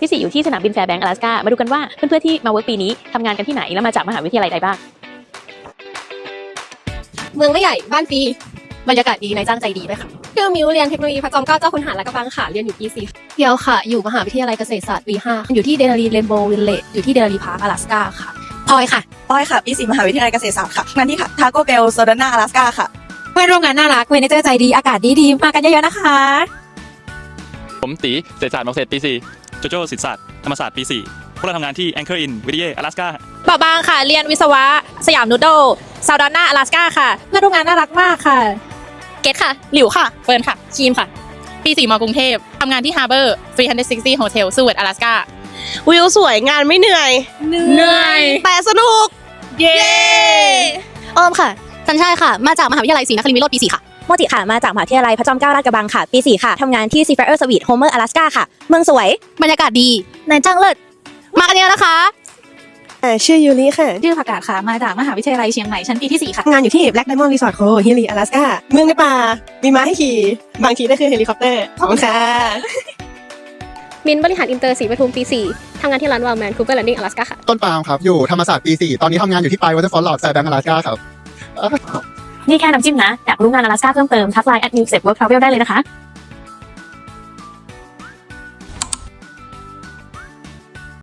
ที่ 4 อยู่ที่สนามบินแฟร์แบงก์อลาสกามาดูกันว่าเพื่อนๆที่มาเวิร์กปีนี้ทำงานกันที่ไหนและมาจากมหาวิทยาลัยใดบ้าง เมืองไม่ใหญ่บ้านฟรีบรรยากาศดีนายจ้างใจดีด้วยค่ะชื่อมิวเรียนเทคโนโลยีพระจอมเกล้าเจ้าคุณหารและกระบังค่ะเรียนอยู่ปีสี่เดียวค่ะ อยู่มหาวิทยาลัยเกษตรศาสตร์ปีห้าอยู่ที่เดนารีเรนโบว์วิลเลจอยู่ที่เดนารีพาร์คอลาสกาค่ะพลอยค่ะป้อยค่ะปีสี่มหาวิทยาลัยเกษตรศาสตร์ค่ะงานที่ค่ะทาโกเบลโซดาน่าอลาสกาค่ะเพื่อนร่วมงานน่ารักเมเนเจอร์ใจดีอากาศดีดีๆมากันเยอะๆนะคะ ผมตีเศรษฐศาสตร์มอเกษตรปี4 โจโจ้ศิลปศาสตร์ธรรมศาสตร์ปี 4 พวกเราทำงานที่ Anchor In วิทยาอลาสกาเบาบางค่ะ เรียนวิศวะ สยามนูโดซาวดาน่าอลาสกาค่ะ เพื่อนร่วมงานน่ารักมากค่ะ เกตค่ะ หลิวค่ะเฟิร์นค่ะคีมค่ะ ปีสี่มกรุงเทพทำงานที่ฮาร์เบอร์360 Hotel สวีทอลาสกาวิวสวยงานไม่เหนื่อย เหนื่อย แต่สนุก เย้ออมค่ะสัญชัยค่ะ มาจากมหาวิทยาลัยศรีนครินทร์วิโรธปี4ค่ะ โมจิค่ะ มาจากมหาวิทยาลัยพระจอมเกล้าลาดกระบังค่ะ ปี 4 ค่ะ ทำงานที่ Seafarer Suite Homer Alaska ค่ะ เมืองสวย บรรยากาศดีนายจ้างเลิศ มากันเยอะนะคะชื่อยูริค่ะ ชื่อผักกาดค่ะ มาจากมหาวิทยาลัยเชียงใหม่ชั้นปีที่สี่ค่ะ งานอยู่ที่ Black Diamond Resort โคฮิลีอลาสกาเมืองในป่า มีม้าให้ขี่ บางทีได้ขึ้นเฮลิคอปเตอร์ ขอบคุณค่ะ มินบริหารอินเตอร์สีปทุมปี 4 ทำงานที่ร้านวอลแมนคูเปอร์แลนดิ้งอลาสกาค่ะ ต้นปาล์มครับ อยู่ธรรมศาสตร์ปี 4 ตอนนี้ทำงานอยู่ที่ปลายวอเตอร์ฟอลล์ลอดแฟร์แบงก์อลาสกาครับ นี่แค่น้ำจิ้มนะอยากรู้งานอลาสกาเพิ่มเติมทักไลน์ at newsep work travel ได้เลยนะคะ